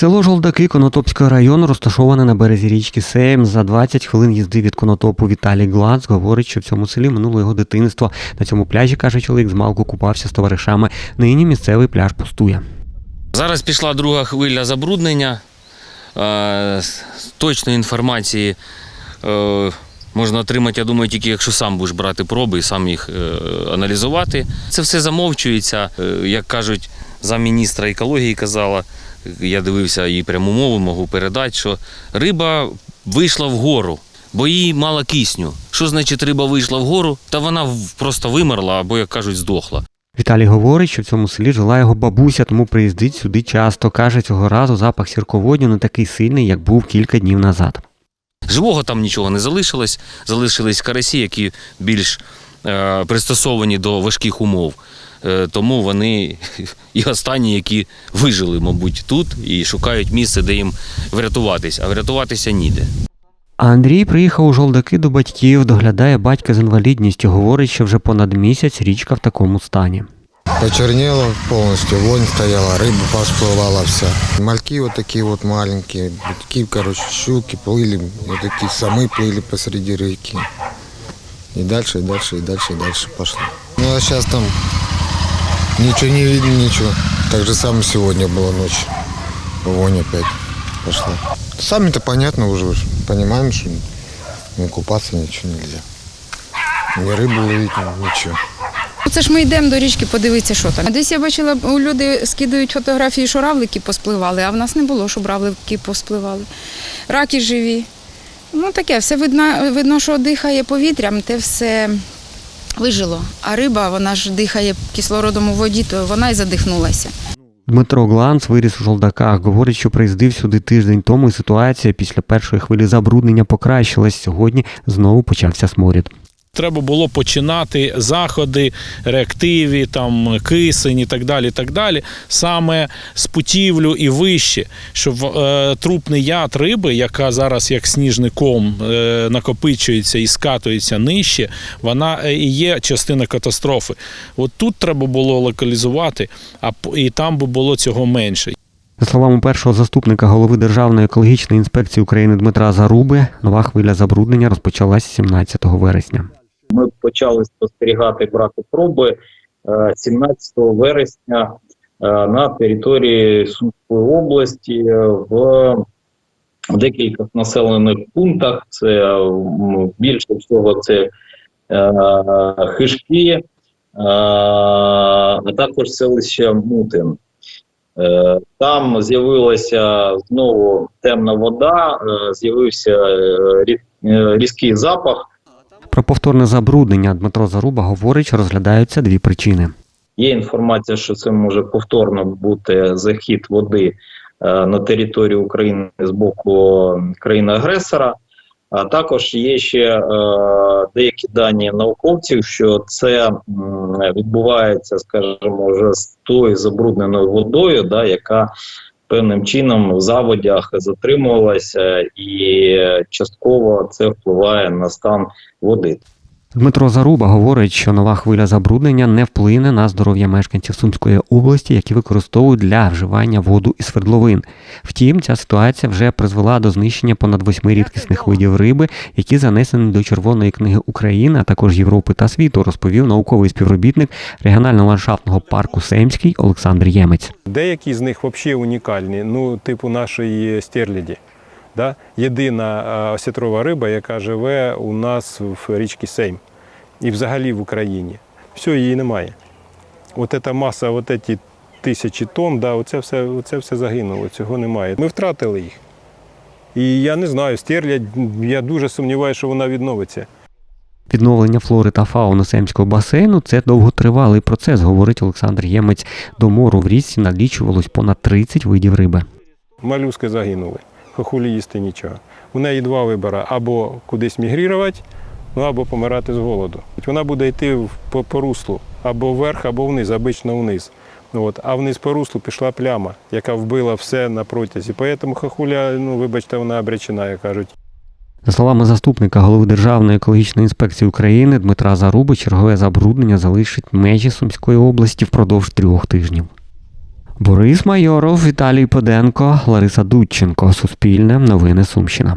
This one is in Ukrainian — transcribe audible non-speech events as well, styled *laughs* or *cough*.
Село Жолдаки Конотопського району розташоване на березі річки Сейм. За 20 хвилин їзди від Конотопу Віталій Глац говорить, що в цьому селі минуло його дитинство. На цьому пляжі, каже чоловік, змалку купався з товаришами. Нині місцевий пляж пустує. Зараз пішла друга хвиля забруднення. Е, Точної інформації е, можна отримати, я думаю, тільки якщо сам будеш брати проби і сам їх е, аналізувати. Це все замовчується. Як кажуть, замміністра екології казала, я дивився її пряму мову, можу передати, що риба вийшла вгору. Бо їй мало кисню. Що значить риба вийшла вгору? Та вона просто вимерла або, як кажуть, здохла. Віталій говорить, що в цьому селі жила його бабуся, тому приїздить сюди часто. Каже, цього разу запах сірководню не такий сильний, як був кілька днів назад. Живого там нічого не залишилось. Залишились карасі, які більш е, пристосовані до важких умов. Е, тому вони *laughs* і останні, які вижили, мабуть, тут і шукають місце, де їм врятуватись, а врятуватися ніде. А Андрій приїхав у Жолдаки до батьків, доглядає батька з інвалідністю. Говорить, що вже понад місяць річка в такому стані. Почернело полностью, вонь стояла, рыба посплывала вся. Мальки вот такие вот маленькие, такие, короче, щуки плыли, вот такие самы плыли посреди реки. И дальше, и дальше, и дальше, и дальше пошло. Ну а сейчас там ничего не видно, ничего. Так же самое сегодня была ночь. Вонь опять пошла. Сами-то понятно уже, уж понимаем, что не купаться ничего нельзя. Ни рыбу ловить, ничего. Це ж ми йдемо до річки подивитися, що там. Десь я бачила, у люди скидують фотографії, що равлики поспливали, а в нас не було, щоб равлики поспливали. Раки живі. Ну таке, все видно, видно, що дихає повітрям, те все вижило. А риба, вона ж дихає кислородом у воді, то вона й задихнулася. Дмитро Гланц виріс у Жолдаках. Говорить, що приїздив сюди тиждень тому, і ситуація після першої хвилі забруднення покращилась. Сьогодні знову почався сморід. Треба було починати заходи, реактиві, там кисень і так далі. так далі, Саме з путівлю і вище, щоб е, трупний яд риби, яка зараз як сніжний ком е, накопичується і скатується нижче, вона е, і є частина катастрофи. От тут треба було локалізувати, а і там би було цього менше. За словами першого заступника голови Державної екологічної інспекції України Дмитра Заруби, нова хвиля забруднення розпочалась 17 вересня. Ми почали спостерігати брати проби е, 17 вересня е, на території Сумської області е, в декількох населених пунктах. Це більше всього це е, Хишки, е, а також селище Мутин. Е, Там з'явилася знову темна вода, е, з'явився е, різ- е, різкий запах. Про повторне забруднення Дмитро Заруба говорить, розглядаються дві причини. Є інформація, що це може повторно бути захід води е, на територію України з боку країни-агресора. А також є ще е, деякі дані науковців, що це відбувається, скажімо, вже з тою забрудненою водою, да, яка певним чином в заводях затримувалася, і частково це впливає на стан води. Дмитро Заруба говорить, що нова хвиля забруднення не вплине на здоров'я мешканців Сумської області, які використовують для вживання воду із свердловин. Втім, ця ситуація вже призвела до знищення понад восьми рідкісних видів риби, які занесені до Червоної книги України, а також Європи та світу, розповів науковий співробітник регіонального ландшафтного парку Сеймський Олександр Ємець. Деякі з них взагалі унікальні, ну, типу нашої стерляді. Да? Єдина а, осетрова риба, яка живе у нас в річці Сейм і взагалі в Україні. Все, її немає. От ця маса, от ці тисячі тонн, да, оце все, оце все загинуло, цього немає. Ми втратили їх. І я не знаю, стерлядь, я дуже сумніваюся, що вона відновиться. Відновлення флори та фауни Семського басейну це довготривалий процес, говорить Олександр Ємець. До мору в річці налічувалось понад 30 видів риби. Малюски загинули, хохулі їсти нічого. У неї два вибори: або кудись мігрувати, ну або помирати з голоду. Вона буде йти по, по руслу або вверх, або вниз, обично вниз. От. А вниз по руслу пішла пляма, яка вбила все на протязі. Тому хохуля, ну вибачте, вона обречена, як кажуть. За словами заступника голови Державної екологічної інспекції України Дмитра Заруби, чергове забруднення залишить межі Сумської області впродовж трьох тижнів. Борис Майоров, Віталій Поденко, Лариса Дудченко. Суспільне. Новини Сумщина.